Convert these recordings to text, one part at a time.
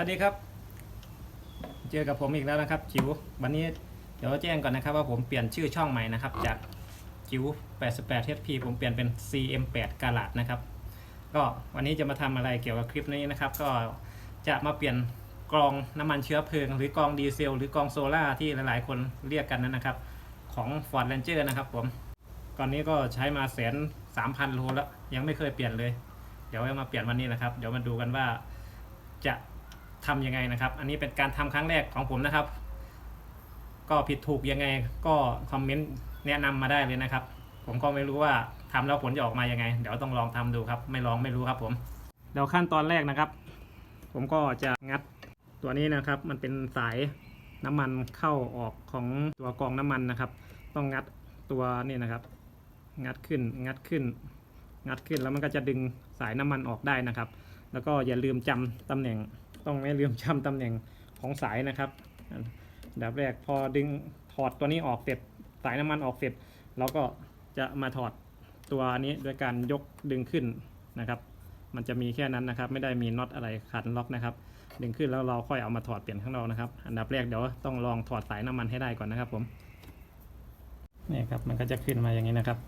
วัสดีครับ เจอกับผมอีกแล้วนะครับจิ๋ววันนี้เดี๋ยวแจ้งก่อนนะครับว่าผมเปลี่ยนชื่อช่องใหม่นะครับ จากจิ๋ว88 HP ผมเปลี่ยนเป็น CM8 กาลาดนะครับ ก็วันนี้จะมาทำอะไรเกี่ยวกับคลิปนี้นะครับ ก็จะมาเปลี่ยนกรองน้ำมันเชื้อเพลิง หรือกรองดีเซล หรือกรองโซล่าที่หลายๆ คนเรียกกันนั้นนะครับ ของ Ford Ranger นะครับผมก่อนนี้ก็ใช้มาแสนสามพันโลแล้วยังไม่เคยเปลี่ยนเลย เดี๋ยวจะมาเปลี่ยนวันนี้นะครับ เดี๋ยวมาดูกันว่าจะ ทำยังไงนะครับ อันนี้เป็นการทำครั้งแรกของผมนะครับ ก็ผิดถูกยังไงก็คอมเมนต์แนะนำมาได้เลยนะครับ ผมก็ไม่รู้ว่าทำแล้วผลจะออกมายังไง เดี๋ยวต้องลองทำดูครับ ไม่ลองไม่รู้ครับผมเดี๋ยวขั้นตอนแรกนะครับ ผมก็จะงัดตัวนี้นะครับ มันเป็นสายน้ำมันเข้าออกของตัวกองน้ำมันนะครับ ต้องงัดตัวนี่นะครับ งัดขึ้นงัดขึ้น งัดขึ้นแล้วมันก็จะดึงสายน้ำมันออกได้นะครับ แล้วก็อย่าลืมจำตำแหน่ง ต้องไม่ลืมจำตำแหน่งของสายนะครับอันดับแรกพอดึงถอดตัวนี้ออกเสร็จสายน้ำมันออกเสร็จเราก็จะมาถอดตัวนี้โดยการยกดึงขึ้นนะครับ มันจะมีแค่นั้นนะครับ ไม่ได้มีน็อตอะไรขันล็อกนะครับ ดึงขึ้นแล้วเราค่อยเอามาถอดเปลี่ยนข้างนอกนะครับ อันดับแรกเดี๋ยวต้องลองถอดสายน้ำมันให้ได้ก่อนนะครับผมนี่ครับมันก็จะขึ้นมาอย่างนี้นะครับ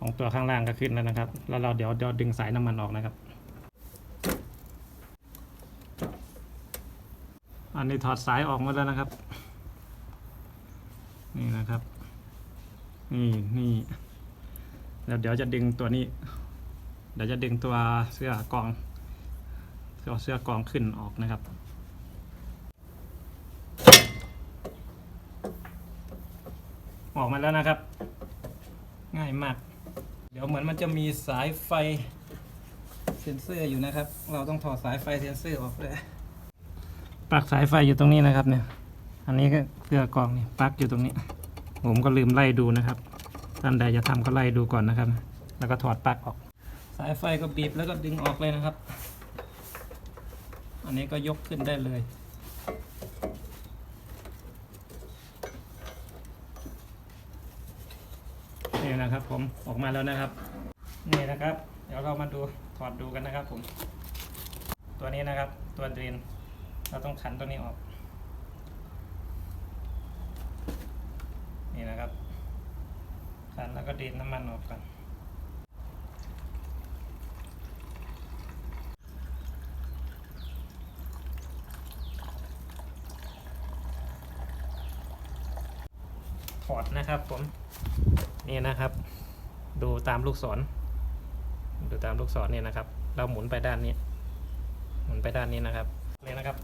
ของตัวข้างล่างก็ขึ้นแล้วนะครับ แล้วเราเดี๋ยวเดี๋ยวดึงสายน้ำมันออกนะครับ อันนี้ถอดสายออกมาแล้วนะครับ นี่นะครับ นี่นี่แล้วเดี๋ยวจะดึงตัวนี้ เดี๋ยวจะดึงตัวเสื้อกองเสื้อเสื้อกองขึ้นออกนะครับออกมาแล้วนะครับ ง่ายมาก เดี๋ยวเหมือนมันจะมีสายไฟเซนเซอร์อยู่นะครับ เราต้องถอดสายไฟเซนเซอร์ออกเลย ลั๊กสายไฟอยู่ตรงนี้นะครับเนี่ย อันนี้ก็เสื้อกองนี่ปลั๊กอยู่ตรงนี้ ผมก็ลืมไล่ดูนะครับ ท่านใดจะทำก็ไล่ดูก่อนนะครับ แล้วก็ถอดปลั๊กออก สายไฟก็บีบแล้วก็ดึงออกเลยนะครับ อันนี้ก็ยกขึ้นได้เลยนี่นะครับผมออกมาแล้วนะครับ นี่นะครับ เดี๋ยวเรามาดูถอดดูกันนะครับผม ตัวนี้นะครับตัวเดรน เราต้องขันตัวนี้ออก นี่นะครับ ขันแล้วก็ดรนน้ำมันออกก่อนถอดนะครับผม นี่นะครับ ดูตามลูกศร ดูตามลูกศรเนี่ยนะครับ เราหมุนไปด้านนี้ หมุนไปด้านนี้นะครับนี่นะครับ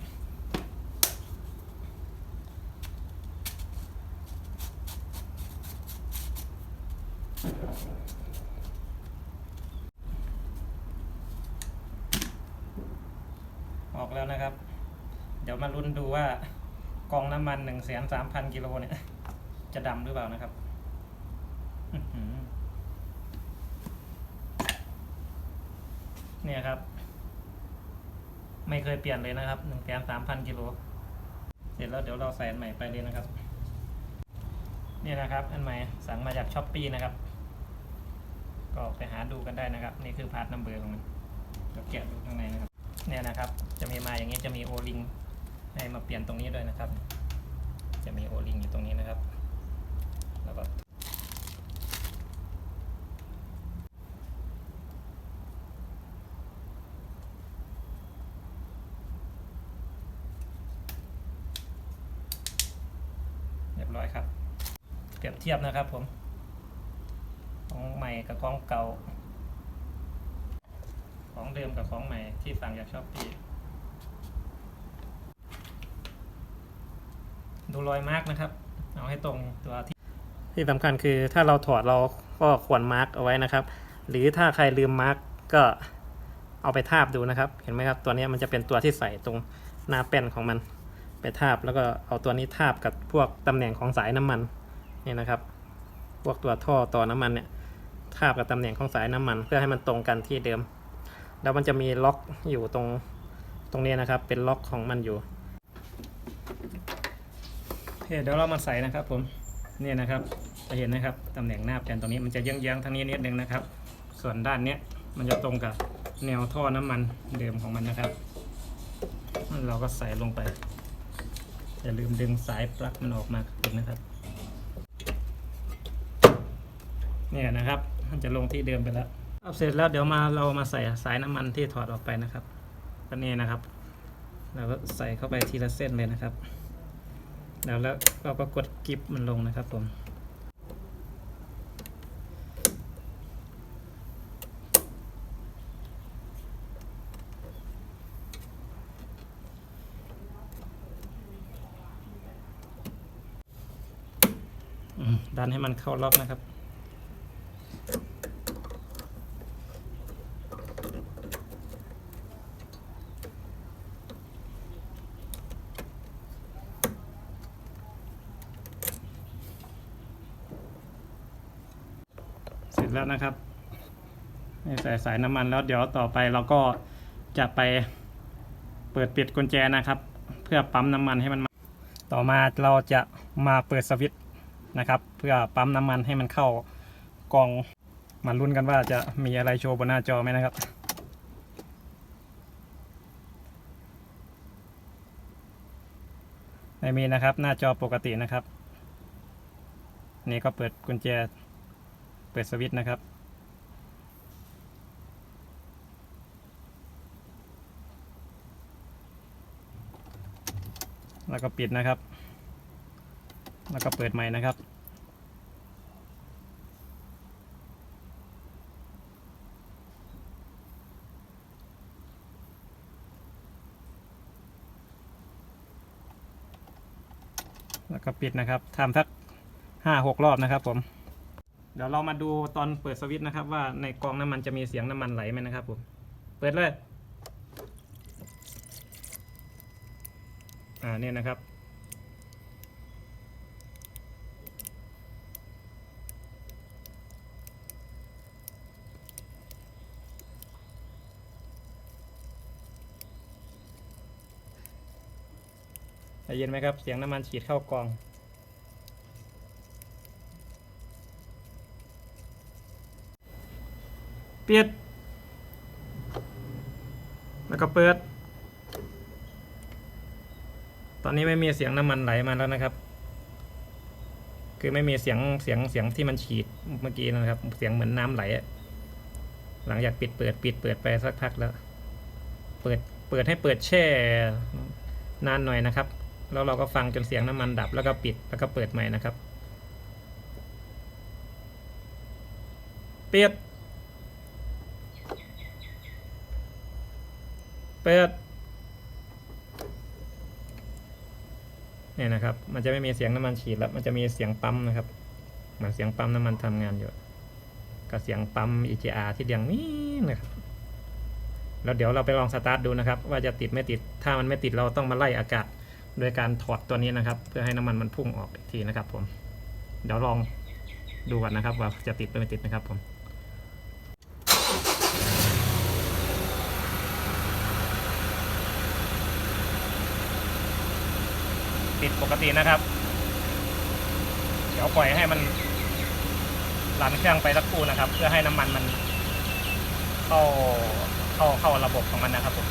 ออกแล้วนะครับ เดี๋ยวมาลุ้นดูว่ากองน้ำมันหนึ่งแสนสามพันกิโลเนี่ย จะดำหรือเปล่านะครับเนี่ยครับ ไม่เคยเปลี่ยนเลยนะครับหนึ่งแสนสามพันกิโลเสร็จแล้วเดี๋ยวเราใส่อันใหม่ไปเลยนะครับ เนี่ยนะครับ อันใหม่สั่งมาจากช้อปปีนะครับ ก็ไปหาดูกันได้นะครับ นี่คือพาร์ทนัมเบอร์ของมันเดี๋ยวแกะดูข้างในนะครับ เนี่ยนะครับ จะมีมาอย่างนี้จะมีโอลิงให้มาเปลี่ยนตรงนี้ด้วยนะครับ จะมีโอลิงอยู่ตรงนี้นะครับ แล้วก็เรียบร้อยครับ เปรียบเทียบนะครับผม กับของเก่า ของเดิมกับของใหม่ที่สั่งจากช้อปปี้ดูรอยมาร์กนะครับ เอาให้ตรงตัวที่ ที่สำคัญคือถ้าเราถอดเราก็ควรมาร์กเอาไว้นะครับ หรือถ้าใครลืมมาร์กก็เอาไปทาบดูนะครับ เห็นไหมครับ ตัวนี้มันจะเป็นตัวที่ใส่ตรงหน้าแป้นของมัน ไปทาบแล้วก็เอาตัวนี้ทาบกับพวกตำแหน่งของสายน้ำมันนี่นะครับ พวกตัวท่อต่อน้ำมันเนี่ย ทาบกับตำแหน่งของสายน้ำมัน เพื่อให้มันตรงกันที่เดิม แล้วมันจะมีล็อกอยู่ตรงตรงนี้นะครับ เป็นล็อกของมันอยู่โอเคเดี๋ยวเรามาใส่นะครับผมเนี่ยนะครับจะเห็นนะครับตำแหน่งหน้าแผ่นตรงนี้มันจะเยื้องๆทางนี้นิดนึงนะครับ ส่วนด้านเนี้ยมันจะตรงกับแนวท่อน้ำมันเดิมของมันนะครับเราก็ใส่ลงไปอย่าลืมดึงสายปลั๊กมันออกมาก่อนนะครับเนี่ยนะครับ มันจะลงที่เดิมไปแล้วเอาเสร็จแล้วเดี๋ยวมาเรามาใส่สายน้ำมันที่ถอดออกไปนะครับก็นี่นะครับเราก็ใส่เข้าไปทีละเส้นเลยนะครับ แล้วแล้วเราก็กดกิฟมันลงนะครับผมดันให้มันเข้าล็อกนะครับ เสร็จแล้วนะครับใส่สายน้ำมันแล้วเดี๋ยวต่อไปเราก็จะไปเปิดปิดกุญแจนะครับ เพื่อปั๊มน้ำมันให้มันมาต่อมาเราจะมาเปิดสวิตช์นะครับ เพื่อปั๊มน้ำมันให้มันเข้ากล่องมาลุ้นกันว่าจะมีอะไรโชว์บนหน้าจอไหมนะครับไม่มีนะครับ หน้าจอปกตินะครับ นี่ก็เปิดกุญแจ เปิดสวิตช์นะครับ แล้วก็ปิดนะครับ แล้วก็เปิดใหม่นะครับแล้วก็ปิดนะครับทำสักห้าหกรอบนะครับผม ดี๋ยวเรามาดูตอนเปิดสวิตช์นะครับ ว่าในกองน้ำมันจะมีเสียงน้ำมันไหลไหมนะครับผม เปิดเลย อ่าเนี่ยนะครับ ได้ยินไหมครับ เสียงน้ำมันฉีดเข้ากอง ปิด แล้วก็เปิด ตอนนี้ไม่มีเสียงน้ำมันไหลมาแล้วนะครับ คือไม่มีเสียงเสียงเสียงที่มันฉีดเมื่อกี้นะครับ เสียงเหมือนน้ำไหล หลังจากปิดเปิดปิดเปิดไปสักพักแล้ว เปิดเปิดให้เปิดแช่นานหน่อยนะครับ แล้วเราก็ฟังจนเสียงน้ำมันดับแล้วก็ปิดแล้วก็เปิดใหม่นะครับ เปิด เปิดเนี่ยนะครับ มันจะไม่มีเสียงน้ำมันฉีดแล้ว มันจะมีเสียงปั๊มนะครับ เหมือนเสียงปั๊มน้ำมันทำงานอยู่ กับเสียงปั๊ม EGR ที่เดียงนี้นะครับ แล้วเดี๋ยวเราไปลองสตาร์ทดูนะครับ ว่าจะติดไม่ติด ถ้ามันไม่ติดเราต้องมาไล่อากาศ โดยการถอดตัวนี้นะครับ เพื่อให้น้ำมันมันพุ่งออกอีกทีนะครับ ผม เดี๋ยวลองดูก่อนนะครับ ว่าจะติดไม่ติดนะครับผม ติดปกตินะครับ เดี๋ยวปล่อยให้มันหลันเครื่องไปสักครู่นะครับ เพื่อให้น้ำมันมัน เข้าเข้าเข้าระบบของมันนะครับผม